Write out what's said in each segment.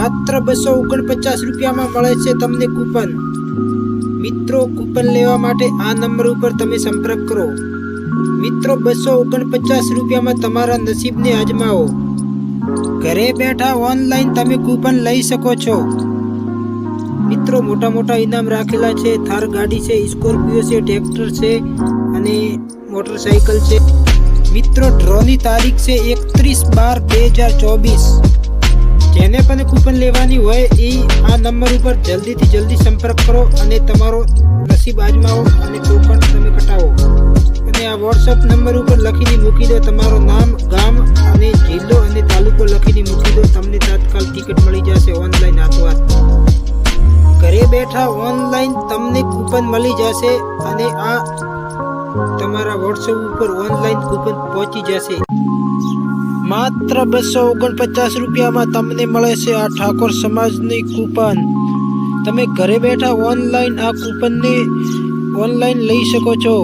માત્ર બસો ઓગણપચાસ રૂપિયામાં મળે છે તમને કૂપન. મિત્રો, કૂપન લેવા માટે આ નંબર ઉપર તમે સંપર્ક કરો. મિત્રો, બસો ઓગણપચાસ રૂપિયામાં તમારા નસીબને અજમાવો. ઘરે બેઠા ઓનલાઈન તમે કૂપન લઈ શકો છો. મિત્રો, મોટા મોટા ઇનામ રાખેલા છે, થાર ગાડી છે, સ્કોર્પિયો છે, ટ્રેક્ટર છે અને મોટરસાઇકલ છે. મિત્રો, ડ્રોની તારીખ છે એકત્રીસ બાર બે હજાર ચોવીસ. જેને પણ કૂપન લેવાની હોય એ આ નંબર ઉપર જલ્દીથી જલ્દી સંપર્ક કરો અને તમારો નસીબ આજમાવો અને કૂપન તમે કટાવો અને આ વોટ્સઅપ નંબર ઉપર લખીને મૂકી દો તમારું નામ, ગામ અને જિલ્લો અને તાલુકો લખીને મૂકી દો. તમને તાત્કાલ ટિકિટ મળી જશે ઓનલાઈન હાથોહાથ ઘરે બેઠા ઓનલાઈન તમને કૂપન મળી જશે અને આ તમારા વોટ્સઅપ ઉપર ઓનલાઈન કૂપન પહોંચી જશે. માત્ર બસો ઓગણપચાસ રૂપિયામાં તમને મળે છે આ ઠાકોર સમાજની કૂપન. તમે ઘરે બેઠા ઓનલાઈન આ કૂપનને ઓનલાઈન લઈ શકો છો.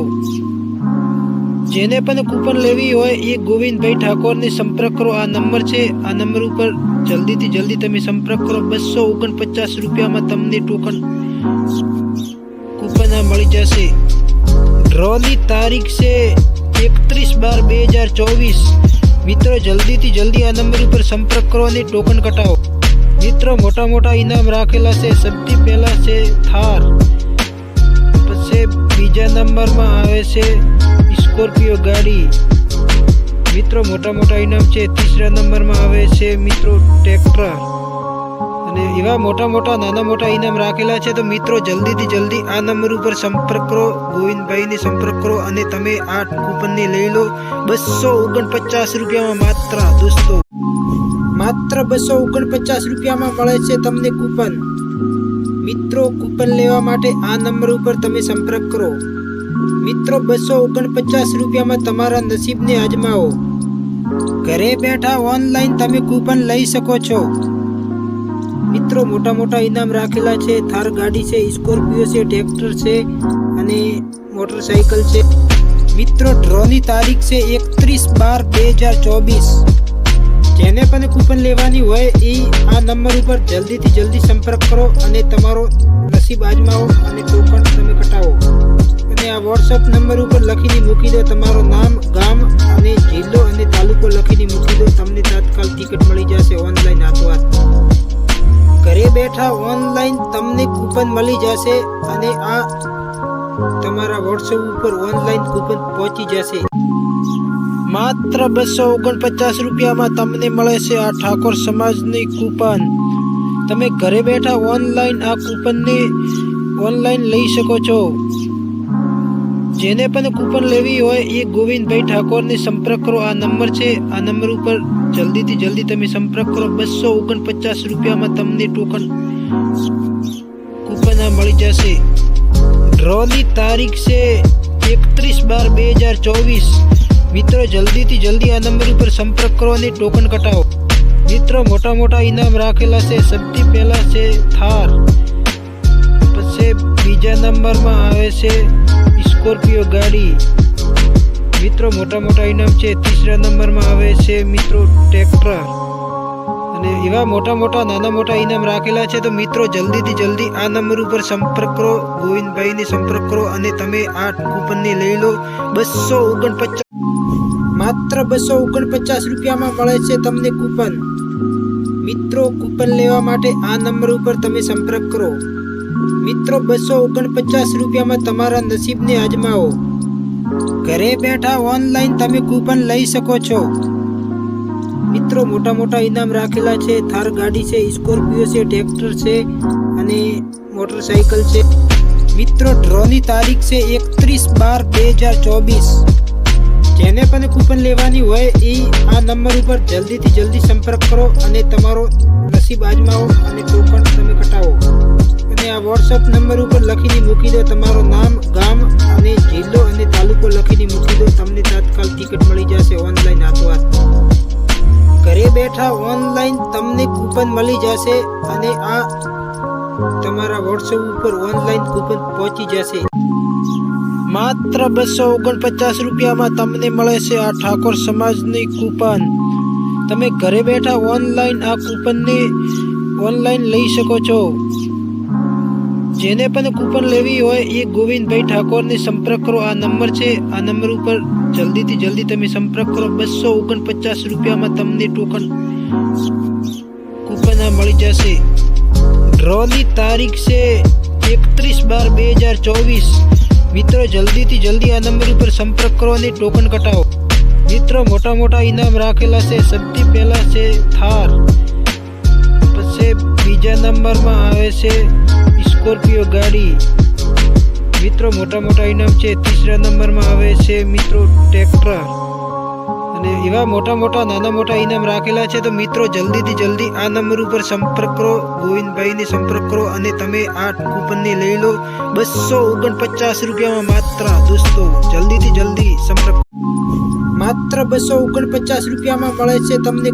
જેને પણ કૂપન લેવી હોય એ ગોવિંદભાઈ ઠાકોરને સંપર્ક કરો. આ નંબર છે, આ નંબર ઉપર જલ્દીથી જલ્દી તમે સંપર્ક કરો. બસો ઓગણપચાસ રૂપિયામાં તમને ટોકન કૂપન મળી જશે. ડ્રોની તારીખ છે એકત્રીસ બાર બે હજાર ચોવીસ. મિત્રો, જલ્દીથી જલ્દી આ નંબર ઉપર સંપર્ક કરો અને ટોકન કટાવો મિત્રો મોટા મોટા ઇનામ રાખેલા છે. સૌથી પહેલા છે થાર. પછી બીજા નંબરમાં આવે છે સ્કોર્પિયો ગાડી. મિત્રો મોટા મોટા ઇનામ છે. તીસરા નંબરમાં આવે છે મિત્રો, ટ્રેક્ટર. અને એવા મોટા મોટા, નાના મોટા ઇનામ રાખેલા છે, તો મિત્રો જલ્દીથી જલ્દી આ નંબર ઉપર સંપર્ક કરો, ગોવિંદભાઈને સંપર્ક કરો અને તમે આ કૂપનને લઈ લો બસો ઓગણપચાસ રૂપિયામાં માત્ર, દોસ્તો. માત્ર બસો ઓગણપચાસ રૂપિયામાં મળે છે તમને કૂપન. મિત્રો, કૂપન લેવા માટે આ નંબર ઉપર તમે સંપર્ક કરો. મિત્રો, બસો ઓગણપચાસ રૂપિયામાં તમારા નસીબને આજમાવો ઘરે બેઠા ઓનલાઈન તમે કૂપન લઈ શકો છો. મિત્રો મોટા મોટા ઇનામ રાખેલા છે. થાર ગાડી છે સ્કોર્પિયો છે, ટ્રેક્ટર છે અને મોટરસાઇકલ છે. મિત્રો, ડ્રોની તારીખ છે એકત્રીસ બાર બે હજાર ચોવીસ. જેને પણ કૂપન લેવાની હોય એ આ નંબર ઉપર જલ્દીથી જલ્દી સંપર્ક કરો અને તમારો નસીબ આજમાવો અને ટોકન તમે કટાવો. અને આ વોટ્સઅપ નંબર ઉપર લખીને મૂકી દો તમારું નામ, ગામ અને જિલ્લો અને તાલુકો લખીને મૂકી દો. તમને તાત્કાલ ટિકિટ મળી જશે ઓનલાઈન હાથોહાથ ઘરે બેઠા ઓનલાઈન તમને કૂપન મળી જશે અને આ તમારા વોટ્સઅપ ઉપર ઓનલાઈન કૂપન પહોંચી જશે. માત્ર બસો ઓગણપચાસ રૂપિયામાં તમને મળે છે આ ઠાકોર સમાજની કૂપન તમે ઘરે બેઠા ઓનલાઈન આ કૂપનને ઓનલાઈન લઈ શકો છો. જેને પણ કૂપન લેવી હોય એ ગોવિંદભાઈ ઠાકોરને સંપર્ક કરો. આ નંબર છે. આ નંબર ઉપર જલ્દીથી જલ્દી તમે સંપર્ક કરો. બસો ઓગણપચાસ રૂપિયામાં તમને ટોકન કૂપન મળી જશે. ડ્રોની તારીખ છે એકત્રીસ બાર બે હજાર ચોવીસ. મિત્રો, જલ્દીથી જલ્દી આ નંબર ઉપર સંપર્ક કરો અને ટોકન કટાવો. મિત્રો, મોટા મોટા ઇનામ રાખેલા છે. સૌથી પહેલા છે થાર. પછી બીજા નંબરમાં આવે છે સ્કોર્પિયો ગાડી. મિત્રો, મોટા મોટા ઇનામ છે. ત્રીસરા નંબરમાં આવે છે મિત્રો ટ્રેક્ટર. અને એવા મોટા મોટા, નાના મોટા ઇનામ રાખેલા છે. તો મિત્રો, જલ્દીથી જલ્દી આ નંબર ઉપર સંપર્ક કરો. ગોવિંદભાઈને સંપર્ક કરો અને તમે આ કૂપનને લઈ લો. બસો ઓગણપચાસ માત્ર બસો ઓગણપચાસ રૂપિયામાં મળે છે તમને કૂપન. મિત્રો, કૂપન લેવા માટે આ નંબર ઉપર તમે સંપર્ક કરો. મિત્રો, બસો ઓગણપચાસ રૂપિયામાં તમારા નસીબને અજમાવો. ઘરે બેઠા ઓનલાઈન તમે કૂપન લઈ શકો છો. મિત્રો મોટા મોટા ઇનામ રાખેલા છે. થાર ગાડી છે સ્કોર્પિયો છે ટ્રેક્ટર છે અને મોટરસાઇકલ છે. મિત્રો ડ્રોની તારીખ છે એકત્રીસ બાર બે હજાર ચોવીસ. જેને પણ કૂપન લેવાની હોય એ આ નંબર ઉપર જલ્દીથી જલ્દી સંપર્ક કરો અને તમારો નસીબ આજમાવો અને ટોકન તમે કટાવો અને આ વોટ્સઅપ નંબર ઉપર લખીને મૂકી દો તમારું નામ, ગામ અને જિલ્લો અને તાલુકો લખીને મૂકી દો. તમને તાત્કાલ ટિકિટ મળી જશે ઓનલાઈન આપવા. ઘરે બેઠા ઓનલાઈન તમને કૂપન મળી જશે અને આ તમારા વોટ્સઅપ ઉપર ઓનલાઈન કૂપન પહોંચી જશે. માત્ર બસો ઓગણપચાસ રૂપિયામાં તમને મળે છે આ ઠાકોર સમાજની કૂપન તમે ઘરે બેઠા ઓનલાઈન આ કૂપનને ઓનલાઈન લઈ શકો છો. જેને પણ કૂપન લેવી હોય એ ગોવિંદભાઈ ઠાકોરને સંપર્ક કરો. આ નંબર છે. આ નંબર ઉપર જલ્દીથી જલ્દી તમે સંપર્ક કરો. બસો ઓગણપચાસ રૂપિયામાં તમને ટોકન કૂપન મળી જશે. ડ્રોની તારીખ છે એકત્રીસ બાર બે હજાર ચોવીસ. મિત્રો, જલ્દીથી જલ્દી આ નંબર ઉપર સંપર્ક કરો અને ટોકન કટાવો. મિત્રો, મોટા મોટા ઇનામ રાખેલા છે. સૌથી પહેલાં છે થાર. પછી બીજા નંબરમાં આવે છે સ્કોર્પિયો ગાડી. મિત્રો, મોટા મોટા ઇનામ છે. ત્રીસરા નંબરમાં આવે છે મિત્રો ટ્રેક્ટર અને એવા મોટા મોટા, નાના મોટા ઇનામ રાખેલા છે, તો મિત્રો, જલ્દીથી જલ્દી આ નંબર ઉપર સંપર્ક કરો. ગોવિંદભાઈને સંપર્ક કરો અને તમે આ કૂપનને લઈ લો બસો ઓગણપચાસ રૂપિયામાં માત્ર. દોસ્તો, જલ્દીથી જલ્દી સંપર્ક. માત્ર બસો ઓગણપચાસ રૂપિયામાં મળે છે તમને